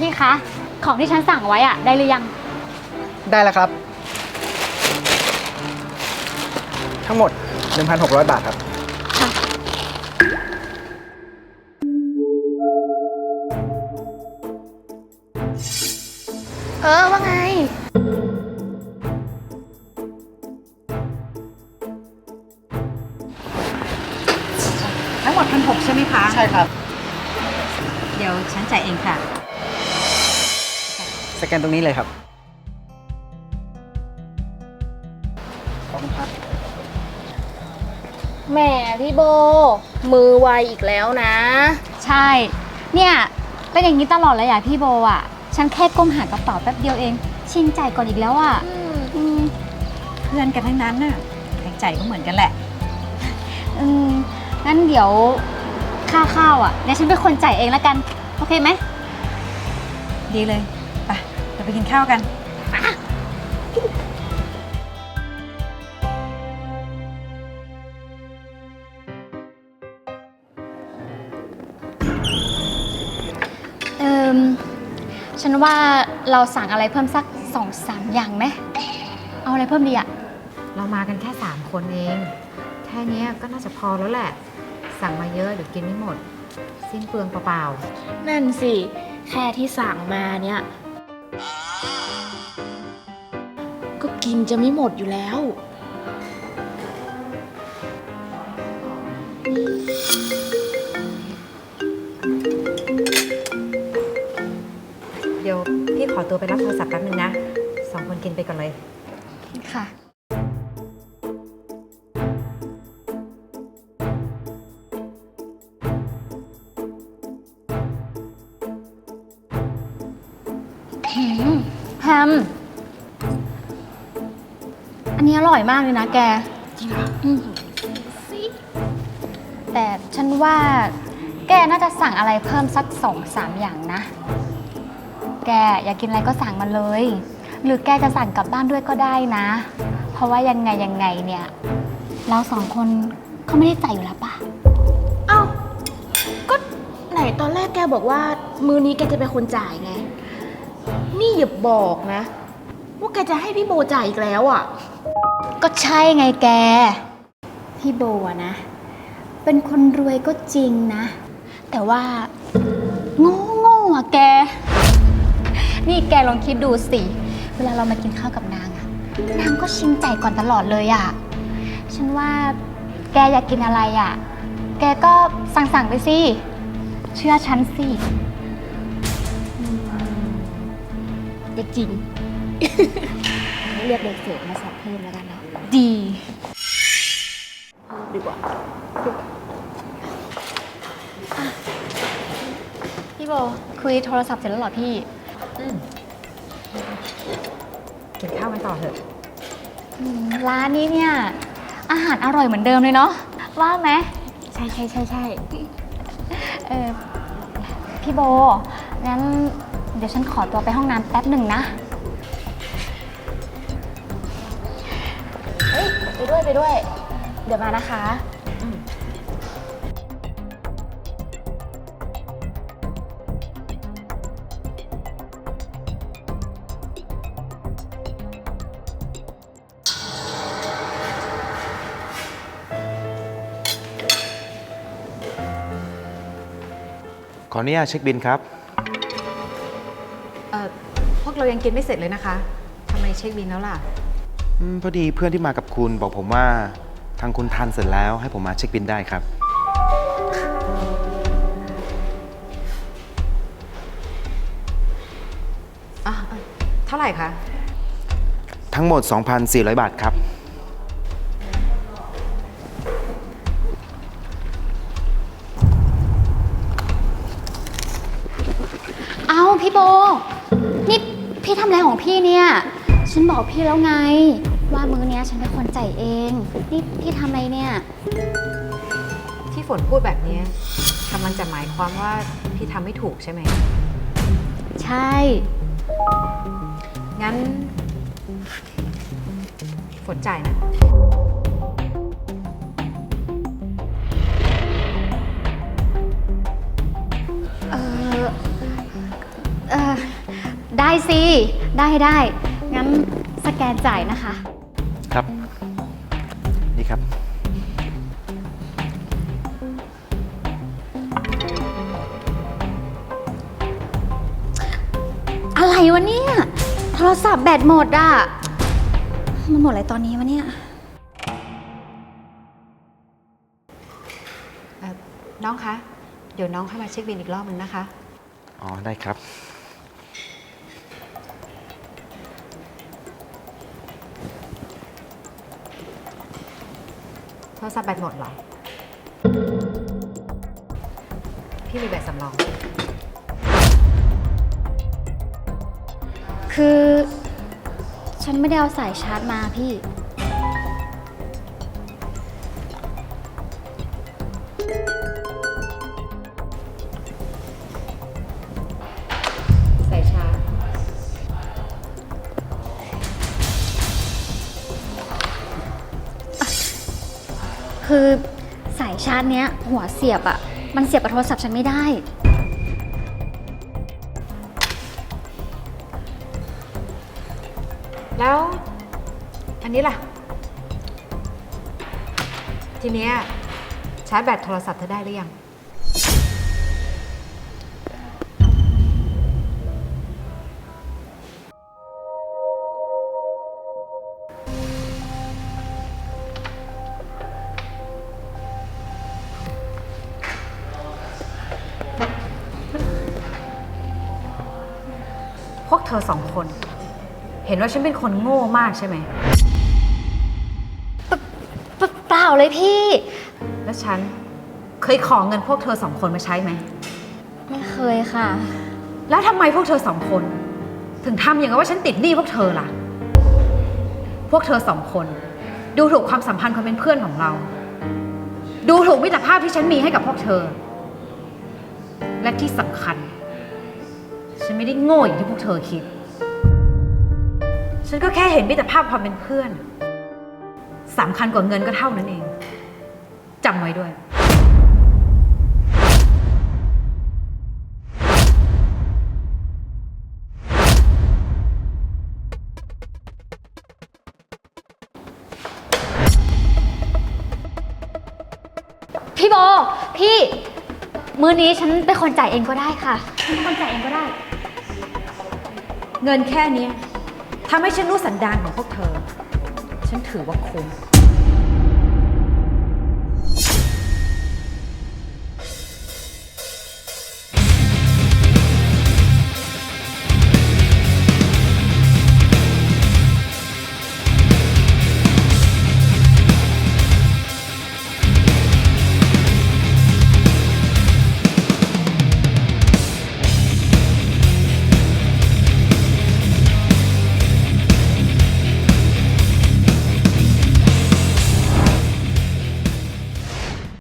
พี่คะ ของที่ฉันสั่งไว้อะได้หรือยัง ได้แล้วครับ ทั้งหมด 1,600 บาทครับ เออว่าไง ทั้งหมดพันหกใช่ไหมคะ ใช่ครับ เดี๋ยวฉันจ่ายเองค่ะ สแกนตรงนี้เลยครับขอบคุณครับ แหมพี่โบ มือไวอีกแล้วนะ ใช่ เนี่ยเป็นอย่างนี้ตลอดเลยอะพี่โบอะฉันแค่ก้มหากระเป๋าแป๊บเดียวเอง ชินจ่ายก่อนอีกแล้วอะอืมเพื่อนกันทั้งนั้นน่ะแรงใจก็เหมือนกันแหละ อืมงั้นเดี๋ยวค่าข้าวอะเดี๋ยวฉันเป็นคนจ่ายเองแล้วกัน โอเคไหม ดีเลยไปเราไป กินข้าวกัน เอิมฉันว่าเราสั่งอะไรเพิ่มสักสองสามอย่างไหม เอาอะไรเพิ่มดีอะเรามากันแค่ 3 คนเอง แค่เนี้ยก็น่าจะพอแล้วแหละ สั่งมาเยอะเดี๋ยวกินไม่หมด สิ้นเปลืองเปล่านั่นสิ แค่ที่สั่งมาเนี่ย ก็กินจะไม่หมดอยู่แล้วๆเดี๋ยวพี่ขอตัวไปรับโทรศัพท์แป๊บนึงนะสองคนกินไปก่อนเลย ค่ะ อันนี้อร่อยมากเลยนะแก จริงเหรออืมแต่ฉันว่าแกน่าจะสั่งอะไรเพิ่มสักสองสามอย่างนะ แกอยากกินอะไรก็สั่งมาเลย หรือแกจะสั่งกลับบ้านด้วยก็ได้นะ เพราะว่ายังไงยังไงเนี่ย เราสองคนเขาไม่ได้จ่ายอยู่แล้วป่ะ เอ้า ก็ไหนตอนแรกแกบอกว่า มือนี้แกจะเป็นคนจ่ายไง นี่อย่าบอกนะ ว่าแกจะให้พี่โบจ่ายอีกแล้วอะ ก็ใช่ไงแก พี่โบอะนะ เป็นคนรวยก็จริงนะ แต่ว่าโง่โง่อะแก นี่แกลองคิดดูสิ เวลาเรามากินข้าวกับนางอะนางก็ชิงใจายก่อนตลอดเลยอะฉันว่าแกอยากกินอะไรอะแกก็สั่งสั่งไปสิ เชื่อฉันสิก็จริง เรียกเด็กเสิร์ฟมาสอบเพิ่มแล้วกันเนาะดี ดีกว่า พี่โบคุยโทรศัพท์เสร็จแล้วเหรอพี่อืมกินข้าวกันต่อเถอะ อืมร้านนี้เนี่ย อาหารอร่อยเหมือนเดิมเลยเนาะว่าไหมใช่ใช่ใช่ใช่เออพี่โบงั้นเดี๋ยวฉันขอตัวไปห้องน้ำแป๊บหนึ่งนะ ด้วยไปด้วย เดี๋ยวมานะคะขออนุญาตเช็คบินครับ เอ่อพวกเรายังกินไม่เสร็จเลยนะคะทำไมเช็คบินแล้วล่ะ อมพอดีเพื่อนที่มากับคุณบอกผมว่า ทางคุณทานเสร็จแล้วให้ผมมาเช็คบินได้ครับ อะอะเท่าไหร่คะ ทั้งหมด 2,400 บาทครับ เอาพี่โบ นี่พี่ทำอะไรของพี่เนี่ย ฉันบอกพี่แล้วไง ว่ามื้อเนี้ยฉันเป็นคนจ่ายเอง นี่พี่ทำอะไรเนี่ย ที่ฝนพูดแบบนี้กำลังจะหมายความว่าพี่ทำไม่ถูกใช่ไหม ใช่ งั้น ฝนจ่ายนะ เออเออได้สิ ได้ได้ งั้นสแกนจ่ายนะคะครับ นี่ครับ อะไรวะเนี่ย โทรศัพท์แบตหมดอะ มันหมดอะไรตอนนี้วะเนี่ย เอ่อน้องคะ เดี๋ยวน้องเข้ามาเช็คบินอีกรอบนึงนะคะ อ๋อ ได้ครับ โทรศัพท์แบตหมดเหรอ พี่มีแบตสำรอง คือ ฉันไม่ได้เอาสายชาร์จมาพี่ คือสายชาร์จเนี้ยหัวเสียบอะมันเสียบกับโทรศัพท์ฉันไม่ได้ แล้วอันนี้ล่ะ ทีเนี้ยชาร์จแบตโทรศัพท์เธอได้หรือยัง เธอสองคน เห็นว่าฉันเป็นคนโง่มากใช่ไหม เปเปล่าเลยพี่ แล้วฉันเคยขอเงินพวกเธอสองคนมาใช้ไหม ไม่เคยค่ะ แล้วทำไมพวกเธอสองคน ถึงทำอย่างกับว่าฉันติดหนี้พวกเธอล่ะ พวกเธอสองคน ดูถูกความสัมพันธ์ความเป็นเพื่อนของเรา ดูถูกมิตรภาพที่ฉันมีให้กับพวกเธอ และที่สำคัญ ฉันไม่ได้โง่อย่างที่พวกเธอคิด ฉันก็แค่เห็นมิตรภาพความเป็นเพื่อนสำคัญกว่าเงินก็เท่านั้นเองจำไว้ด้วย พี่โบ พี่ มือนี้ฉันเป็นคนจ่ายเองก็ได้ค่ะ ฉันเป็นคนจ่ายเองก็ได้ เงินแค่เนี้ยทำให้ฉันรู้สันดานของพวกเธอ ฉันถือว่าคุ้ม